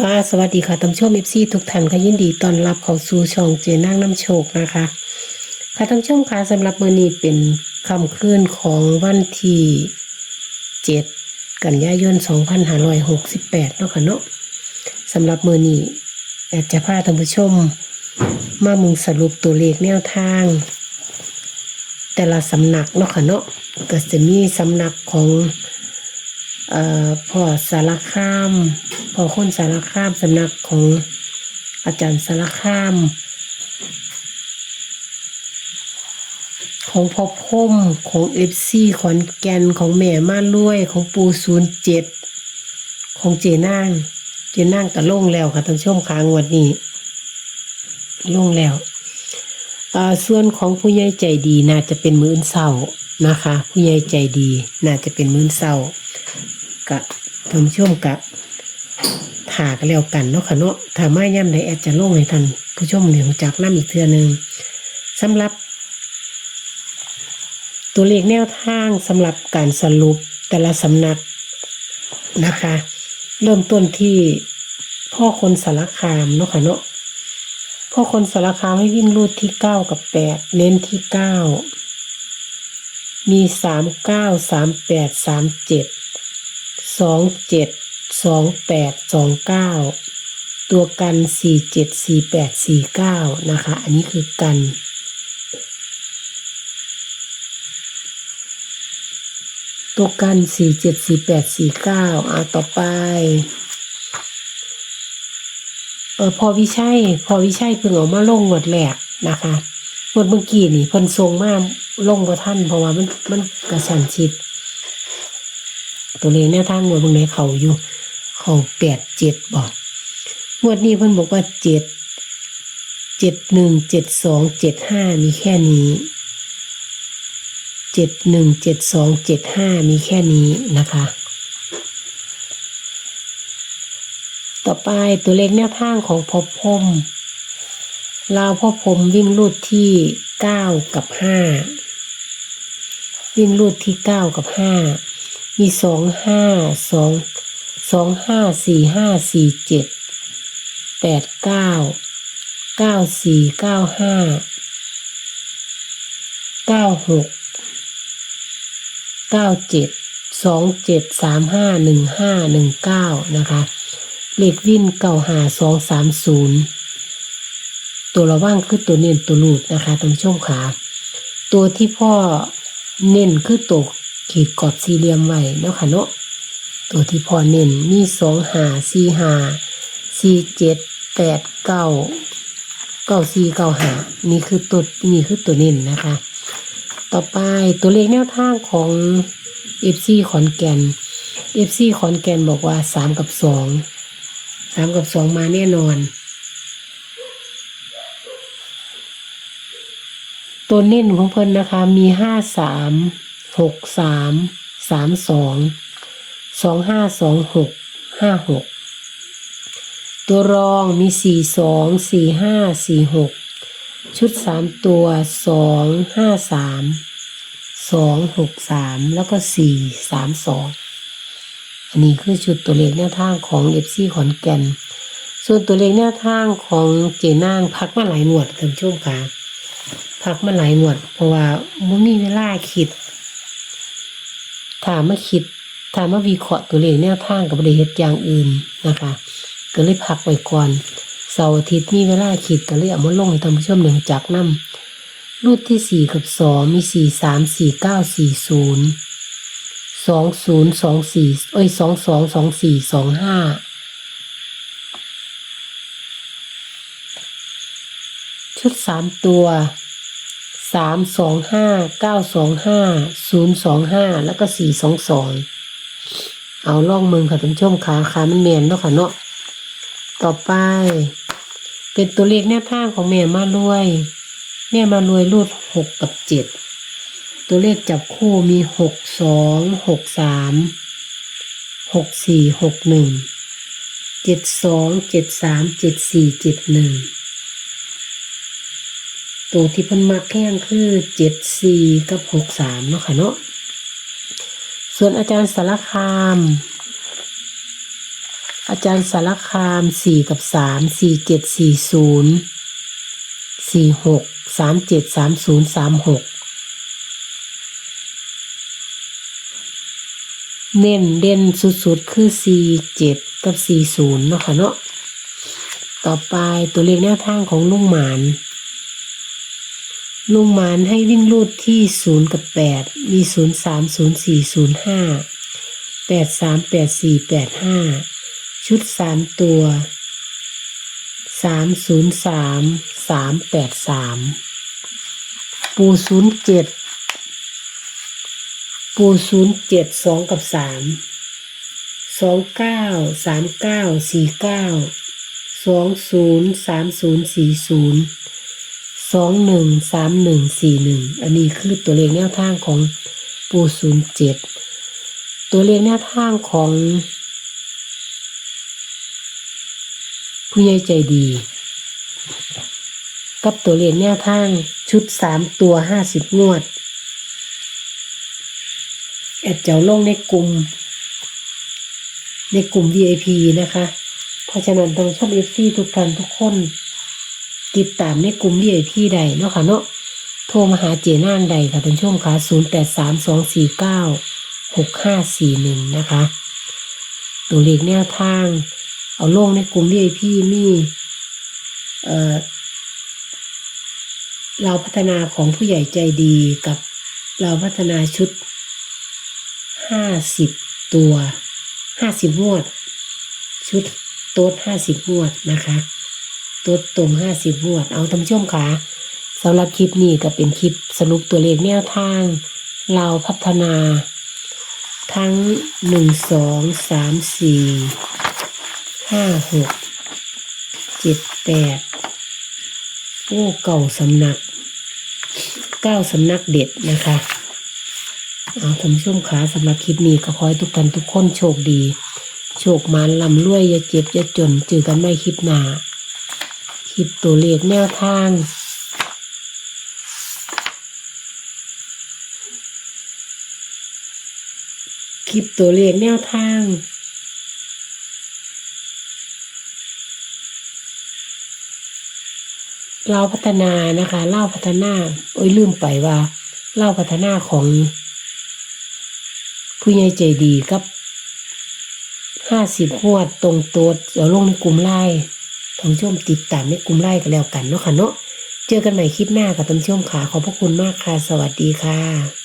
ค่ะสวัสดีค่ะท่านผู้ชมเอฟซีทุกท่านค่ะยินดีต้อนรับเข้าสู่ช่องเจนางน้ำโชคนะคะ ค่ะท่านผู้ชมค่ะสำหรับเมื้อนี้เป็นค่ำคลื่นของวันที่7กันยายน2568เนาะค่ะเนาะสำหรับเมื้อนี้อยากจะพาท่านผู้ชม มามึงสรุปตัวเลขแนวทาง แต่ละสำนักเนาะค่ะเนาะก็จะมีสำนักของ เอ่อพ่อสารคามพ่อคนสารคามสำนักของอาจารย์สารคาม ของพ่อพมของเอฟซีขอนแก่นของแม่ม่านรวยของปูศูนย์เจ็ดของเจนางเจนางก็ลงแล้วค่ะท่านผู้ชมค้างวันนี้ล่งแล้วอ่าส่วนของผู้ใหญ่ใจดีน่าจะเป็นมื้อเศร้านะคะ ผู้ใหญ่ใจดีน่าจะเป็นมื้อเศร้า กะท่านผู้ชมกะถากแล้วกันเนาะค่ะเนาะถ้าไม่ย่ำใดแอดจะลงให้ท่านผู้ชมเหลียงจากน้ำอีกเทือหนึ่งสำหรับ ตัวเลขแนวทางสำหรับการสรุปแต่ละสำนักนะคะ เริ่มต้นที่พ่อคนสารคามเนาะค่ะเนาะพ่อคนสารคามให้วิ่งรูดที่เก้ากับแปดเน้นที่เก้ามีสามเก้าสามแปดสามเจ็ด สองเจ็ดสองแปดสองเก้าตัวกันสี่เจ็ดสี่แปดสี่เก้านะคะ อันนี้คือกันตัวกันสี่เจ็ดสี่แปดสี่เก้าอ่าต่อไป เออพอวิชัยพอวิชัยเพิ่งออกมาลงงวดแรกนะคะงวดเมื่อกี้นี่เพิ่นทรงมาลงกับท่านเพราะว่ามันมันกระชันชิด ตัวเลขแนวทางงวดบางไหนเขาอยู่เขาแปดเจ็ดบอกงวดนี้เพิ่นบอกว่าเจ็ดเจ็ดหนึ่งเจ็ดสองเจ็ดห้ามีแค่นี้เจ็ดหนึ่งเจ็ดสองเจ็ดห้ามีแค่นี้นะคะ ต่อไปตัวเลขแนวทางของพอพมลาวพ่อพมวิ่งรูดที่เก้ากับห้าวิ่งรูดที่เก้ากับห้า มีสองห้าสองสองห้าสี่ห้าสี่เจ็ดแปดเก้าเก้าสี่เก้าห้าเก้าหกเก้าเจ็ดสองเจ็ดสามห้าหนึ่งห้าหนึ่งเก้านะคะเลขวินเก้าหาสองสามศูนย์ตัวระว่างคือตัวเน้นตัวรูดนะคะท่านผู้ชมขาตัวที่พ่อเน้นคือตัว ขีดกรอบสี่เหลี่ยมไว้เนาะค่ะเนาะตัวที่พอเน้นมีสองหาสี่หาสี่เจ็ดแปดเก้าเก้าสี่เก้าหานี่คือตัวนี่คือตัวเน้นนะคะ ต่อไปตัวเลขแนวทางของเอฟซีขอนแก่นเอฟซีขอนแก่นบอกว่าสามกับสองสามกับสองมาแน่นอน ตัวเน้นของเพิ่นนะคะมีห้าสาม หกสามสามสองสองห้าสองหกห้าหกตัวรองมีสี่สองสี่ห้าสี่หกชุดสามตัวสองห้าสามสองหกสามแล้วก็สี่สามสองอันนี้คือชุดตัวเลขแนวทางของเอฟซีขอนแก่น ส่วนตัวเลขแนวทางของเจนางพักมาหลายหมวดท่านผู้ชมค่ะพักมาหลายหมวด เพราะว่าไม่มีเวลาคิด ถามมาคิดถามมาวิเคราะห์ตัวเลขแนวทางกับบริเหตุอย่างอื่นนะคะ ก็เลยพักไว้ก่อนเสาร์อาทิตย์มีเวลาคิดก็เลยเอามาลงให้ท่านผู้ชมหนึ่งจากน้ำรูดที่สี่กับสองมีสี่สามสี่เก้าสี่ศูนย์สองศูนย์สองสี่เอ้ยสองสองสองสี่สองห้าชุดสามตัว สามสองห้าเก้าสองห้าศูนย์สองห้าแล้วก็สี่สองสองเอาล่องมือค่ะท่านผู้ชมขาขามันเมียนเนาะค่ะเนาะต่อไป เป็นตัวเลขแนวทางของแม่มารวยแม่มารวยรูดหกกับเจ็ดตัวเลขจับคู่มีหกสองหกสามหกสี่หกหนึ่งเจ็ดสองเจ็ดสามเจ็ดสี่เจ็ดหนึ่ง ตัวที่เพิ่นมักแข้งคือเจ็ดสี่กับหกสามเนาะค่ะเนาะส่วนอาจารย์สารคาม อาจารย์สารคามสี่กับสามสี่เจ็ดสี่ศูนย์สี่หกสามเจ็ดสามศูนย์สามหกเน้นเด่นสุดๆ คือสี่เจ็ดกับสี่ศูนย์เนาะค่ะเนาะ ต่อไปตัวเลขแนวทางของลุงหมาน ลุงหมานให้วิ่งรูดที่ศูนย์กับแปดมีศูนย์สามศูนย์สี่ศูนย์ห้าแปดสามแปดสี่แปดห้าชุดสามตัวสามศูนย์สามสามแปดสามปูศูนย์เจ็ดปูศูนย์เจ็ดสองกับสามสองเก้าสามเก้าสี่เก้าสองศูนย์สามศูนย์สี่ศูนย์ สองหนึ่งสามหนึ่งสี่หนึ่งอันนี้คือตัวเลขแนวทางของปูศูนย์เจ็ดตัวเลขแนวทางของ ผู้ใหญ่ใจดี กับตัวเลขแนวทางชุดสามตัวห้าสิบงวดแอดเจ้าลงในกลุ่ม ในกลุ่ม VIP นะคะ เพราะฉะนั้นต้องชอบเอฟซีทุกท่านทุกคน ติดตามในกลุ่ม VIP ใดเนาะค่ะเนาะโทรมาหาเจน่างใดค่ะท่านผู้ชมค่ะ 0 8 3 2 4 9 6 5 4 1 นะคะ ตัวเลขแนวทาง เอาลงในกลุ่ม VIP มีเอ่อเราพัฒนาของผู้ใหญ่ใจดีกับเราพัฒนาชุด 50 ตัว 50งวด ชุดโต๊ด50งวดนะคะ ตัวตรงห้าสิบวด เอาท่านผู้ชมค่ะสำหรับคลิปนี้ก็เป็นคลิปสรุปตัวเลขแนวทางเราพัฒนา ทั้งหนึ่งสองสามสี่ห้าหกเจ็ดแปดโอ้เก่าสำนักเก้าสำนักเด็ดนะคะเอาท่านผู้ชมขาสำหรับคลิปนี้ก็ขอให้ทุกท่านทุกคนโชคดี โชคมานลำรวยอย่าเจ็บอย่าจนเจอกันไม่คลิปหน้า คลิปตัวเลขแนวทางคลิปตัวเลขแนวทาง เราพัฒนานะคะเล่าพัฒนาโอ้ยลืมไปว่าเล่าพัฒนาของผู้ใหญ่ใจดีกับห้าสิบหวดตรงตัวเดี๋ยวลงในกลุ่มไล่านผู้ชมติดตามในกลุ่มไลน์กันแล้วกันเนาะค่ะเนาะเจอกันใหม่คลิปหน้ากับท่านผู้ชมค่ะขอบพระคุณมากค่ะ สวัสดีค่ะ